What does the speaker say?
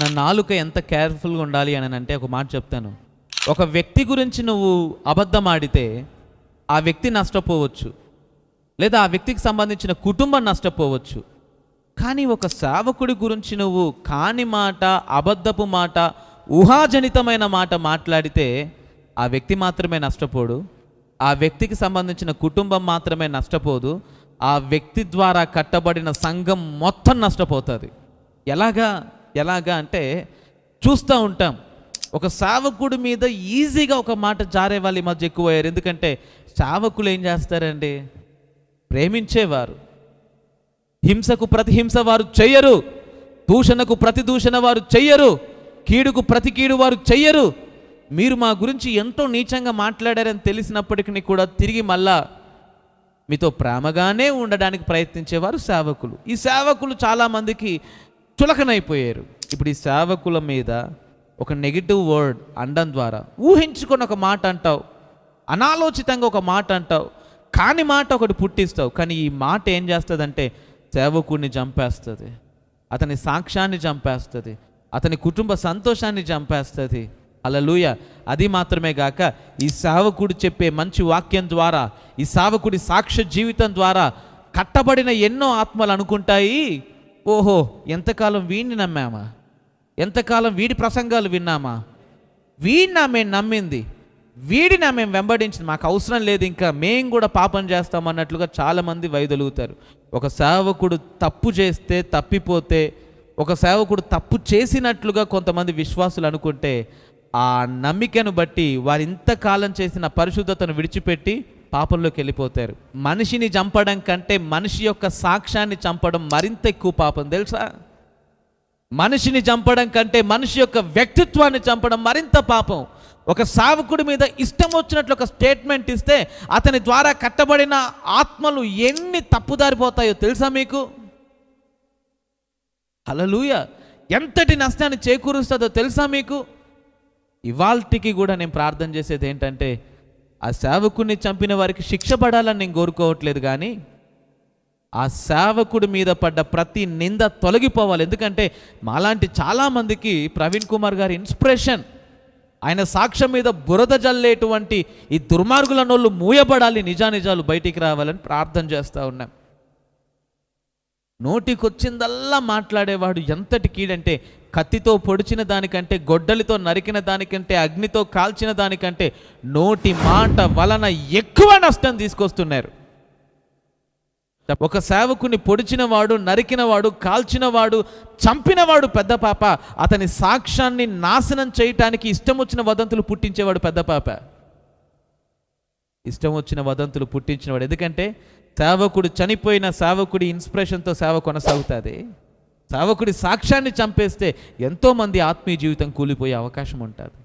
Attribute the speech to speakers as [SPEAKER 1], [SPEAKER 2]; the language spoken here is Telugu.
[SPEAKER 1] నా నాలుక ఎంత కేర్ఫుల్గా ఉండాలి అని అంటే ఒక మాట చెప్తాను. ఒక వ్యక్తి గురించి నువ్వు అబద్ధం ఆడితే ఆ వ్యక్తి నష్టపోవచ్చు. లేదా ఆ వ్యక్తికి సంబంధించిన కుటుంబం నష్టపోవచ్చు. కానీ ఒక సేవకుడి గురించి నువ్వు కాని మాట అబద్ధపు మాట ఊహాజనితమైన మాట మాట్లాడితే ఆ వ్యక్తి మాత్రమే నష్టపోడు. ఆ వ్యక్తికి సంబంధించిన కుటుంబం మాత్రమే నష్టపోదు. ఆ వ్యక్తి ద్వారా కట్టబడిన సంఘం మొత్తం నష్టపోతుంది. ఎలాగా? ఎలాగా అంటే చూస్తూ ఉంటాం. ఒక సావకుడి మీద ఈజీగా ఒక మాట జారే వాళ్ళు ఈ మధ్య ఎక్కువయ్యారు. ఎందుకంటే సావకులు ఏం చేస్తారండి? ప్రేమించేవారు. హింసకు ప్రతి హింస వారు చెయ్యరు. దూషణకు ప్రతి దూషణ వారు చెయ్యరు. కీడుకు ప్రతి కీడు వారు చెయ్యరు. మీరు మా గురించి ఎంతో నీచంగా మాట్లాడారని తెలిసినప్పటికీ కూడా తిరిగి మళ్ళా మీతో ప్రేమగానే ఉండడానికి ప్రయత్నించేవారు సేవకులు. ఈ సేవకులు చాలామందికి చులకనైపోయారు ఇప్పుడు ఈ సేవకుల మీద ఒక నెగిటివ్ వర్డ్ అనడం ద్వారా ఊహించుకొని ఒక మాట అంటావు అనాలోచితంగా ఒక మాట అంటావు కాని మాట ఒకటి పుట్టిస్తావు కానీ ఈ మాట ఏం చేస్తుందంటే సేవకుడిని చంపేస్తుంది అతని సాక్ష్యాన్ని చంపేస్తుంది అతని కుటుంబ సంతోషాన్ని చంపేస్తుంది. అలలుయ అది మాత్రమే గాక ఈ సేవకుడు చెప్పే మంచి వాక్యం ద్వారా ఈ సేవకుడి సాక్ష్య జీవితం ద్వారా కట్టబడిన ఎన్నో ఆత్మలు అనుకుంటాయి. ఓహో ఎంతకాలం వీడిని నమ్మామా? ఎంతకాలం వీడి ప్రసంగాలు విన్నామా? వీడిని మేము నమ్మింది. వీడిని మేము వెంబడించింది. మాకు అవసరం లేదు ఇంకా మేము కూడా పాపం చేస్తాం అన్నట్లుగా చాలామంది వైదొలుగుతారు. ఒక సేవకుడు తప్పు చేస్తే తప్పిపోతే ఒక సేవకుడు తప్పు చేసినట్లుగా కొంతమంది విశ్వాసులు అనుకుంటే ఆ నమ్మికను బట్టి వారు ఇంతకాలం చేసిన పరిశుద్ధతను విడిచిపెట్టి పాపంలోకి వెళ్ళిపోతారు. మనిషిని చంపడం కంటే మనిషి యొక్క సాక్ష్యాన్ని చంపడం మరింత ఎక్కువ పాపం తెలుసా? మనిషిని చంపడం కంటే మనిషి యొక్క వ్యక్తిత్వాన్ని చంపడం మరింత పాపం. ఒక సావకుడి మీద ఇష్టం వచ్చినట్లు ఒక స్టేట్మెంట్ ఇస్తే అతని ద్వారా కట్టబడిన ఆత్మలు ఎన్ని తప్పుదారిపోతాయో తెలుసా మీకు? హలలుయ ఎంతటి నష్టాన్ని చేకూరుస్తుందో తెలుసా మీకు? ఇవాల్టికి కూడా నేను ప్రార్థన చేసేది ఏంటంటే ఆ సేవకుడిని చంపిన వారికి శిక్ష పడాలని నేను కోరుకోవట్లేదు కానీ ఆ సేవకుడి మీద పడ్డ ప్రతి నింద తొలగిపోవాలి. ఎందుకంటే మాలాంటి చాలామందికి ప్రవీణ్ కుమార్ గారి ఇన్స్పిరేషన్ ఆయన సాక్ష్యం మీద బురద జల్లేటువంటి ఈ దుర్మార్గుల నోళ్ళు మూయబడాలి నిజానిజాలు బయటికి రావాలని ప్రార్థన చేస్తూ ఉన్నాం. నోటికొచ్చిందల్లా మాట్లాడేవాడు ఎంతటి కీడంటే కత్తితో పొడిచిన దానికంటే గొడ్డలితో నరికిన దానికంటే అగ్నితో కాల్చిన దానికంటే నోటి మాట వలన ఎక్కువ నష్టం తీసుకొస్తున్నారు. ఒక సేవకుని పొడిచినవాడు నరికినవాడు కాల్చినవాడు చంపినవాడు పెద్ద పాప. అతని సాక్ష్యాన్ని నాశనం చేయటానికి ఇష్టం వచ్చిన వదంతులు పుట్టించేవాడు పెద్ద పాప. ఇష్టం వచ్చిన వదంతులు పుట్టించినవాడు. ఎందుకంటే సేవకుడు చనిపోయిన సేవకుడి ఇన్స్పిరేషన్తో సేవ కొనసాగుతుంది. సేవకుడి సాక్ష్యాన్ని చంపేస్తే ఎంతోమంది ఆత్మీయ జీవితం కూలిపోయే అవకాశం ఉంటుంది.